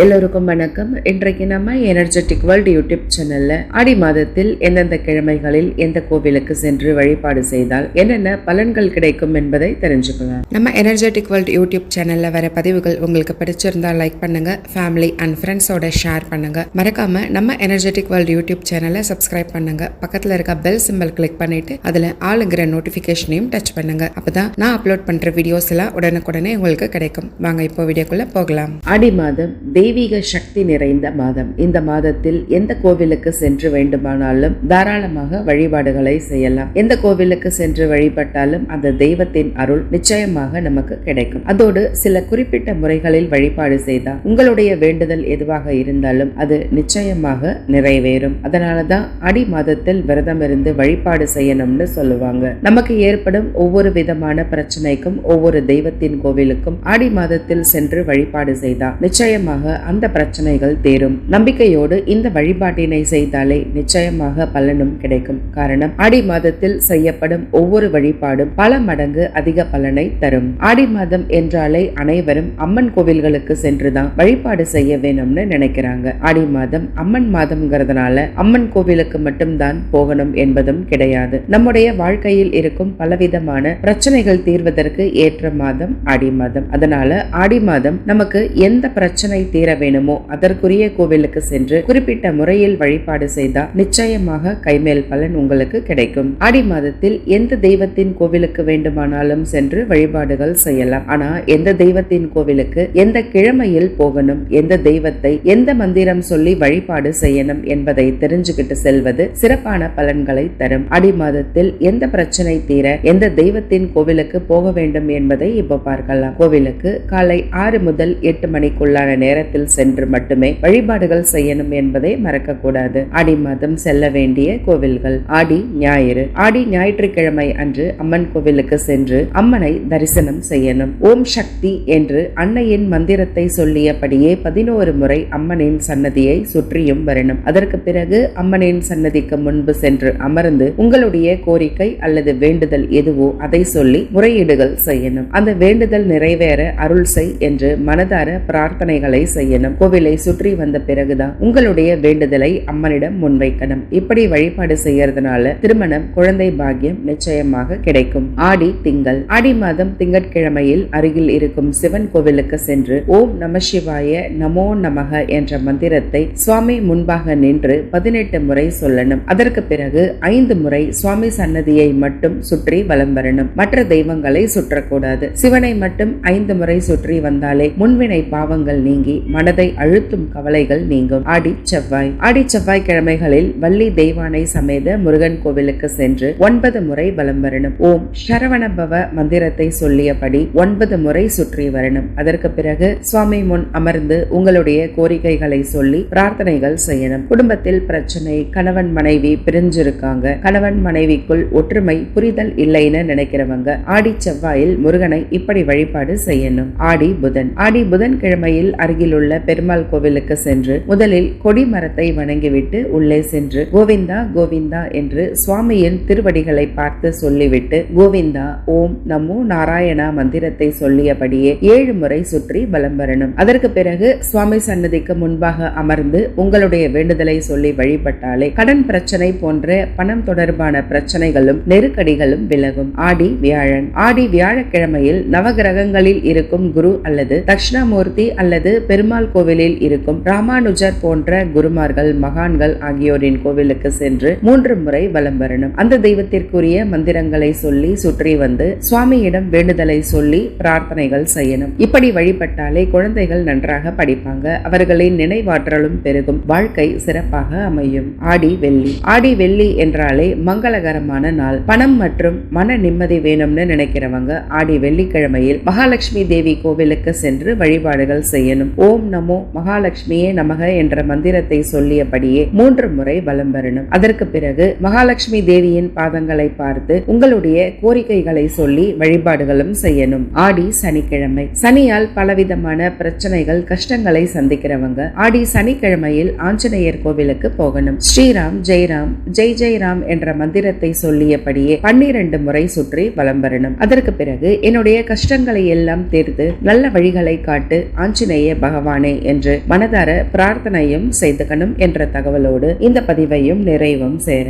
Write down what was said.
எல்லோருக்கும் வணக்கம். இன்றைக்கு நம்ம எனர்ஜெட்டிக் வேர்ல்ட் யூடியூப் சேனல்ல ஆடி மாதத்தில் எந்தெந்த கிழமைகளில் எந்த கோவிலுக்கு சென்று வழிபாடு செய்தால் என்னென்ன பலன்கள் கிடைக்கும் என்பதை தெரிஞ்சுக்கலாம். நம்ம எனர்ஜெட்டிக் வேர்ல்ட் யூடியூப் சேனல்ல வர பதிவுகள் உங்களுக்கு பிடிச்சிருந்தா லைக் பண்ணுங்க ஃபேமிலி அண்ட் ஃப்ரெண்ட்ஸோட ஷேர் பண்ணுங்க. மறக்காம நம்ம எனர்ஜெட்டிக் வேர்ல்ட் யூடியூப் சேனலை சப்ஸ்கிரைப் பண்ணுங்க. பக்கத்துல இருக்க பெல் சிம்பல் கிளிக் பண்ணிட்டு அதுல ஆளுங்கிற நோட்டிபிகேஷனையும் டச் பண்ணுங்க. அப்பதான் நான் அப்லோட் பண்ற வீடியோஸ் எல்லாம் உடனுக்குடனே உங்களுக்கு கிடைக்கும். வாங்க இப்போ வீடியோக்குள்ள போகலாம். ஆடி மாதம் தெய்வீக சக்தி நிறைந்த மாதம். இந்த மாதத்தில் எந்த கோவிலுக்கு சென்று வேண்டுமானாலும் தாராளமாக வழிபாடுகளை செய்யலாம். எந்த கோவிலுக்கு சென்று வழிபட்டாலும் அந்த தெய்வத்தின் அருள் நிச்சயமாக நமக்கு கிடைக்கும். அதோடு சில குறிப்பிட்ட முறைகளில் வழிபாடு செய்தால் உங்களுடைய வேண்டுதல் எதுவாக இருந்தாலும் அது நிச்சயமாக நிறைவேறும். அதனாலதான் அடி மாதத்தில் விரதம் இருந்து வழிபாடு செய்யணும்னு சொல்லுவாங்க. நமக்கு ஏற்படும் ஒவ்வொரு விதமான பிரச்சனைக்கும் ஒவ்வொரு தெய்வத்தின் கோவிலுக்கும் ஆடி மாதத்தில் சென்று வழிபாடு செய்தால் நிச்சயமாக அந்த பிரச்சனைகள் தேரும். நம்பிக்கையோடு இந்த வழிபாட்டினை செய்தாலே நிச்சயமாக பலனும் கிடைக்கும். காரணம் ஆடி மாதத்தில் செய்யப்படும் ஒவ்வொரு வழிபாடும் பல மடங்கு அதிக பலனை தரும். ஆடி மாதம் என்றாலே அனைவரும் அம்மன் கோவில்களுக்கு சென்றுதான் வழிபாடு செய்ய வேணும்னு நினைக்கிறாங்க. ஆடி மாதம் அம்மன் மாதம்ங்கிறதுனால அம்மன் கோவிலுக்கு மட்டும்தான் போகணும் என்பதும் கிடையாது. நம்முடைய வாழ்க்கையில் இருக்கும் பலவிதமான பிரச்சனைகள் தீர்வதற்கு ஏற்ற மாதம் ஆடி மாதம். அதனால ஆடி மாதம் நமக்கு எந்த பிரச்சனை தீர் வேணுமோ அதற்குரிய கோவிலுக்கு சென்று குறிப்பிட்ட முறையில் வழிபாடு செய்தால் நிச்சயமாக கைமேல் பலன் உங்களுக்கு கிடைக்கும். ஆடி மாதத்தில் எந்த தெய்வத்தின் கோவிலுக்கு வேண்டுமானாலும் சென்று வழிபாடுகள் செய்யலாம். ஆனா எந்த தெய்வத்தின் கோவிலுக்கு எந்த கிழமையில் போகணும் எந்த தெய்வத்தை எந்த மந்திரம் சொல்லி வழிபாடு செய்யணும் என்பதை தெரிஞ்சுக்கிட்டு செல்வது சிறப்பான பலன்களை தரும். ஆடி மாதத்தில் எந்த பிரச்சனை தீர எந்த தெய்வத்தின் கோவிலுக்கு போக வேண்டும் என்பதை இப்போ பார்க்கலாம். கோவிலுக்கு காலை ஆறு முதல் எட்டு மணிக்குள்ளான நேரத்தில் சென்று மட்டுமே வழிபாடுகள் செய்யணும் என்பதை மறக்கக்கூடாது. ஆடி மாதம் செல்ல வேண்டிய கோவில்கள் ஆடி ஞாயிறு. ஆடி ஞாயிற்றுக்கிழமை அன்று அம்மன் கோவிலுக்கு சென்று அம்மனை தரிசனம் செய்யணும். ஓம் சக்தி என்று அன்னையின் மந்திரத்தை சொல்லியபடியே பதினோரு முறை அம்மனின் சன்னதியை சுற்றியும் வரணும். அதற்கு பிறகு அம்மனின் சன்னதிக்கு முன்பு சென்று அமர்ந்து உங்களுடைய கோரிக்கை அல்லது வேண்டுதல் எதுவோ அதை சொல்லி முறையீடுகள் செய்யணும். அந்த வேண்டுதல் நிறைவேற அருள் செய் என்று மனதார பிரார்த்தனைகளை செய்ய செய்யணும். கோவிலை சுற்றி வந்த பிறகுதான் உங்களுடைய வேண்டுதலை அம்மனிடம் முன்வைக்கணும். இப்படி வழிபாடு செய்யறதுனால திருமணம் குழந்தை பாக்கியம் நிச்சயமாக கிடைக்கும். ஆடி திங்கள். ஆடி மாதம் திங்கட்கிழமையில் அருகில் இருக்கும் சிவன் கோவிலுக்கு சென்று ஓம் நம சிவாய நமோ நமக என்ற மந்திரத்தை சுவாமி முன்பாக நின்று பதினெட்டு முறை சொல்லணும். அதற்கு பிறகு ஐந்து முறை சுவாமி சன்னதியை மட்டும் சுற்றி வலம் வரணும். மற்ற தெய்வங்களை சுற்றக்கூடாது. சிவனை மட்டும் ஐந்து முறை சுற்றி வந்தாலே முன்வினை பாவங்கள் நீங்கி மனதை அழுத்தும் கவலைகள் நீங்கும். ஆடி செவ்வாய். ஆடி செவ்வாய் கிழமைகளில் வள்ளி தெய்வானை சமேத முருகன் கோவிலுக்கு சென்று ஒன்பது முறை வலம் வரணும். ஓம் சரவணபவ மந்திரத்தை சொல்லியபடி ஒன்பது முறை சுற்றி வரணும். அதற்கு பிறகு சுவாமி முன் அமர்ந்து உங்களுடைய கோரிக்கைகளை சொல்லி பிரார்த்தனைகள் செய்யணும். குடும்பத்தில் பிரச்சனை கணவன் மனைவி பிரிஞ்சிருக்காங்க. கணவன் மனைவிக்குள் ஒற்றுமை புரிதல் இல்லைன்னு நினைக்கிறவங்க ஆடி செவ்வாயில் முருகனை இப்படி வழிபாடு செய்யணும். ஆடி புதன். ஆடி புதன் கிழமையில் அருகிலுள்ள உள்ள பெருமாள் கோவிலுக்கு சென்று முதலில் கொடி மரத்தை வணங்கிவிட்டு உள்ளே சென்று கோவிந்தா கோவிந்தா என்று சுவாமியின் திருவடிகளை பார்த்து சொல்லிவிட்டு கோவிந்தா ஓம் நமோ நாராயணா மந்திரத்தை சொல்லியபடியே ஏழு முறை சுற்றி வலம் வரணும். அதற்கு பிறகு சுவாமி சன்னதிக்கு முன்பாக அமர்ந்து உங்களுடைய வேண்டுதலை சொல்லி வழிபட்டாலே கடன் பிரச்சனை போன்ற பணம் தொடர்பான பிரச்சனைகளும் நெருக்கடிகளும் விலகும். ஆடி வியாழன். ஆடி வியாழக்கிழமையில் நவகிரகங்களில் இருக்கும் குரு அல்லது தட்சிணாமூர்த்தி அல்லது பெருமாள் கோவிலில் இருக்கும் ராமானுஜர் போன்ற குருமார்கள் மகான்கள் ஆகியோரின் கோவிலுக்கு சென்று மூன்று முறை வலம் வரணும். அந்த தெய்வத்திற்குரிய மந்திரங்களை சொல்லி சுற்றி வந்து சுவாமியிடம் வேண்டுதலை சொல்லி பிரார்த்தனைகள் செய்யணும். இப்படி வழிபட்டாலே குழந்தைகள் நன்றாக படிப்பாங்க. அவர்களின் நினைவாற்றலும் பெருகும். வாழ்க்கை சிறப்பாக அமையும். ஆடி வெள்ளி. ஆடி வெள்ளி என்றாலே மங்களகரமான நாள். பணம் மற்றும் மன நிம்மதி வேணும்னு நினைக்கிறவங்க ஆடி வெள்ளிக்கிழமையில் மகாலட்சுமி தேவி கோவிலுக்கு சென்று வழிபாடுகள் செய்யணும். ஓம் நமோ மகாலட்சுமியே நமக என்ற மந்திரத்தை சொல்லியபடியே மூன்று முறை வலம் பெறணும் அதற்கு பிறகு மகாலட்சுமி தேவியின் பாதங்களை பார்த்து உங்களுடைய கோரிக்கைகளை சொல்லி வழிபாடுகளும் செய்யணும். ஆடி சனிக்கிழமை. சனியால் பலவிதமான பிரச்சனைகள் கஷ்டங்களை சந்திக்கிறவங்க ஆடி சனிக்கிழமையில் ஆஞ்சநேயர் கோவிலுக்கு போகணும். ஸ்ரீராம் ஜெய்ராம் ஜெய் ஜெய்ராம் என்ற மந்திரத்தை சொல்லியபடியே பன்னிரண்டு முறை சுற்றி வலம் பெறணும் அதற்கு பிறகு என்னுடைய கஷ்டங்களை எல்லாம் தீர்த்து நல்ல வழிகளை காட்டு ஆஞ்சநேய பகவான் ஆவானே என்று மனதார பிரார்த்தனையும் செய்துக்கணும் என்ற தகவலோடு இந்த பதிவையும் நிறைவும் சேர.